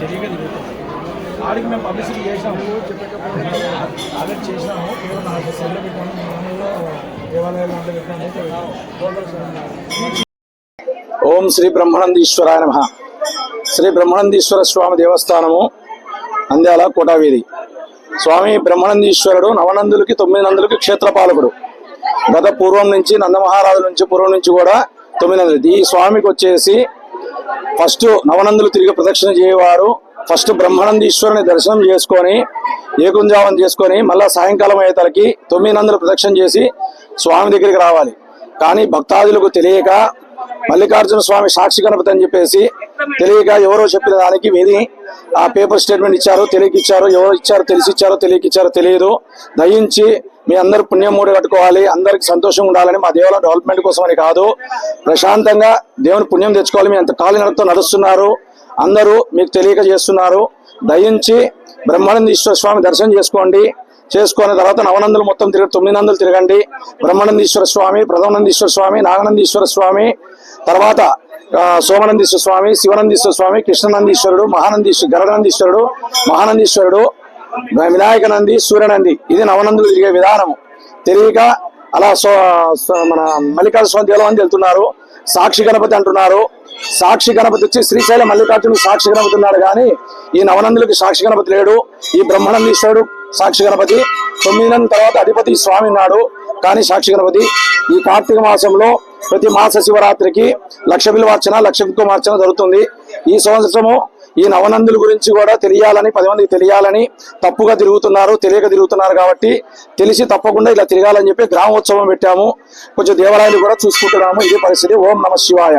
తెలియక ఆడికి మేము పబ్లిసిటీ చేసాము అలర్ట్ చేసినాము కేవలం నాకు సెల్లో పెట్టాము దేవాలయాలు అంటే పెట్టాము ఓం శ్రీ బ్రహ్మానందీశ్వరాయ నమ. శ్రీ బ్రహ్మానందీశ్వర స్వామి దేవస్థానము అంద్యాల కోటావీధి స్వామి బ్రహ్మానందీశ్వరుడు నవనందులకి తొమ్మిది నందులకి క్షేత్రపాలకుడు. గత పూర్వం నుంచి నందమహారాజు నుంచి పూర్వం నుంచి కూడా తొమ్మిది నందులు. ఈ స్వామికి వచ్చేసి ఫస్ట్ నవనందులు తిరిగి ప్రదక్షిణ చేయవారు. ఫస్ట్ బ్రహ్మానందీశ్వరుని దర్శనం చేసుకొని ఏకుంజావం చేసుకొని మళ్ళీ సాయంకాలం అయ్యేతలకి తొమ్మిది నందులు ప్రదక్షిణ చేసి స్వామి దగ్గరికి రావాలి. కానీ భక్తాదులకు తెలియక మల్లికార్జున స్వామి సాక్షి గణపతి అని చెప్పేసి తెలియక ఎవరో చెప్పిన దానికి విని ఆ పేపర్ స్టేట్మెంట్ ఇచ్చారు తెలియకిచ్చారు ఎవరు ఇచ్చారు ఇచ్చారో తెలిసి ఇచ్చారో తెలియకిచ్చారో తెలియదు. దయించి మీ అందరు పుణ్యం మూడు కట్టుకోవాలి. అందరికి సంతోషంగా ఉండాలని మా దేవాలయం డెవలప్మెంట్ కోసం అని కాదు. ప్రశాంతంగా దేవుని పుణ్యం తెచ్చుకోవాలి. మీ అంత కాలి నడతో నడుస్తున్నారు. అందరూ మీకు తెలియక చేస్తున్నారు. దయించి బ్రహ్మానంద ఈశ్వర స్వామి దర్శనం చేసుకోండి. చేసుకున్న తర్వాత నవనందులు మొత్తం తిరగ తొమ్మిది నందులు తిరగండి. బ్రహ్మానందీశ్వర స్వామి ప్రథమానందీశ్వర స్వామి నాగనందీశ్వర స్వామి తర్వాత సోమనందీశ్వర స్వామి శివనందీశ్వర స్వామి కృష్ణనందీశ్వరుడు మహానందీశ్వరు గరుడనందీశ్వరుడు మహానందీశ్వరుడు వినాయక నంది సూర్యనంది. ఇది నవనందులు తిరిగే విధానము. తెలియక అలా సో మన మల్లికార్జున స్వామి దేవాలయం వెళ్తున్నారు. సాక్షి గణపతి అంటున్నారు. సాక్షి గణపతి వచ్చి శ్రీశైలం మల్లికార్జునుడు సాక్షి గణపతి ఉన్నాడు కానీ ఈ నవనందులకి సాక్షి గణపతి లేడు. ఈ బ్రహ్మనందీశ్వరుడు సాక్షి గణపతి. తొమ్మిది తర్వాత అధిపతి స్వామి ఉన్నాడు. కానీ సాక్షి గణపతి ఈ కార్తీక మాసంలో ప్రతి మాస శివరాత్రికి లక్ష బిల్వార్చన లక్ష కుంకుమార్చన జరుగుతుంది. ఈ సంవత్సరము ఈ నవనందుల గురించి కూడా తెలియాలని పది మందికి తెలియాలని తప్పుగా తిరుగుతున్నారు తెలియక తిరుగుతున్నారు కాబట్టి తెలిసి తప్పకుండా ఇలా తిరగాలని చెప్పి గ్రామోత్సవం పెట్టాము. కొంచెం దేవాలయాలు కూడా చూసుకుంటున్నాము. ఇదే పరిస్థితి. ఓం నమ శివాయ.